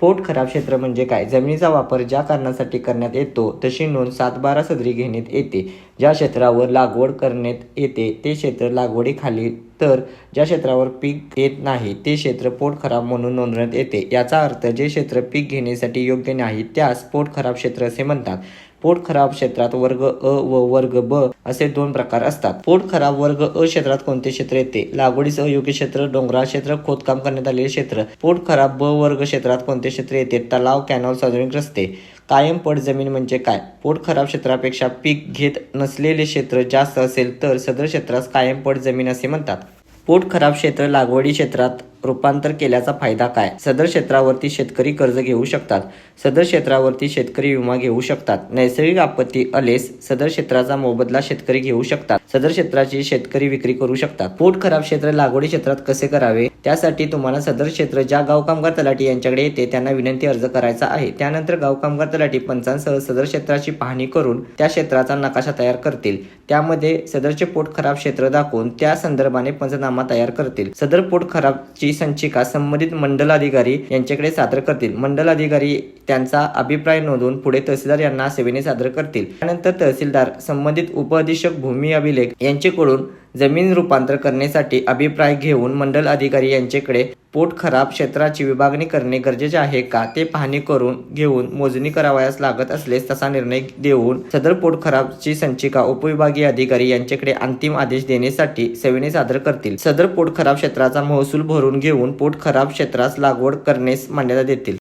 पोट खराब क्षेत्र म्हणजे काय? जमिनीचा वापर ज्या कारणासाठी करण्यात येतो तशी नोंद सातबारा सदरी घेण्यात येते. ज्या क्षेत्रावर लागवड करण्यात येते ते क्षेत्र लागवडीखाली तर ज्या क्षेत्रावर पीक येत नाही ते क्षेत्र पोट खराब म्हणून नोंदवण्यात येते. याचा अर्थ जे क्षेत्र पीक घेण्यासाठी योग्य नाही त्यास पोट खराब क्षेत्र असे म्हणतात. पोट खराब क्षेत्रात वर्ग अ व वर्ग ब असे दोन प्रकार असतात. पोट खराब वर्ग अ क्षेत्रात कोणते क्षेत्र येते? लागवडीस अयोग्य क्षेत्र डोंगराळ क्षेत्र खोदकाम करण्यात आलेले क्षेत्र. पोट खराब ब वर्ग क्षेत्रात कोणते क्षेत्र येते? तलाव कॅनॉल सार्वजनिक रस्ते. कायम पड जमीन म्हणजे काय? पोट खराब क्षेत्रापेक्षा पीक घेत नसलेले क्षेत्र जास्त असेल तर सदर क्षेत्रास कायम पड जमीन असे म्हणतात. पोट खराब क्षेत्र लागवडी क्षेत्रात रूपांतर केल्याचा फायदा काय? सदर क्षेत्रावरती शेतकरी कर्ज घेऊ शकतात. सदर क्षेत्रावरती शेतकरी विमा घेऊ शकतात. नैसर्गिक आपत्ती अलेस सदर क्षेत्राचा मोबदला शेतकरी घेऊ शकतात. सदर क्षेत्राची शेतकरी विक्री करू शकतात. पोट खराब क्षेत्र लागवडी क्षेत्रात कसे करावे? त्यासाठी तुम्हाला सदर क्षेत्र ज्या गाव कामगार तलाठी यांच्याकडे येते त्यांना विनंती अर्ज करायचा आहे. त्यानंतर गाव कामगार तलाठी पंचांसह सदर क्षेत्राची पाहणी करून त्या क्षेत्राचा नकाशा तयार करतील. त्यामध्ये सदरचे पोट खराब क्षेत्र दाखवून त्या संदर्भाने पंचनामा तयार करतील. सदर पोट खराबची संचिका संबंधित मंडलाधिकारी यांच्याकडे सादर करतील? मंडलाधिकारी त्यांचा अभिप्राय नोंदवून पुढे तहसीलदार यांना सेवेने सादर करतील. त्यानंतर तहसीलदार संबंधित उपअधीक्षक भूमी अभिलेख यांच्याकडून जमीन रूपांतर करण्यासाठी अभिप्राय घेऊन मंडल अधिकारी यांच्याकडे पोट खराब क्षेत्राची विभागणी करणे गरजेचे आहे का ते पाहणी करून घेऊन मोजणी करावयास लागत असल्यास तसा निर्णय देऊन सदर पोट खराबची संचिका उपविभागीय अधिकारी यांच्याकडे अंतिम आदेश देण्यासाठी सेवेने सादर करतील. सदर पोट खराब क्षेत्राचा महसूल भरून घेऊन पोट खराब क्षेत्रास लागवड करण्यास मान्यता देतील.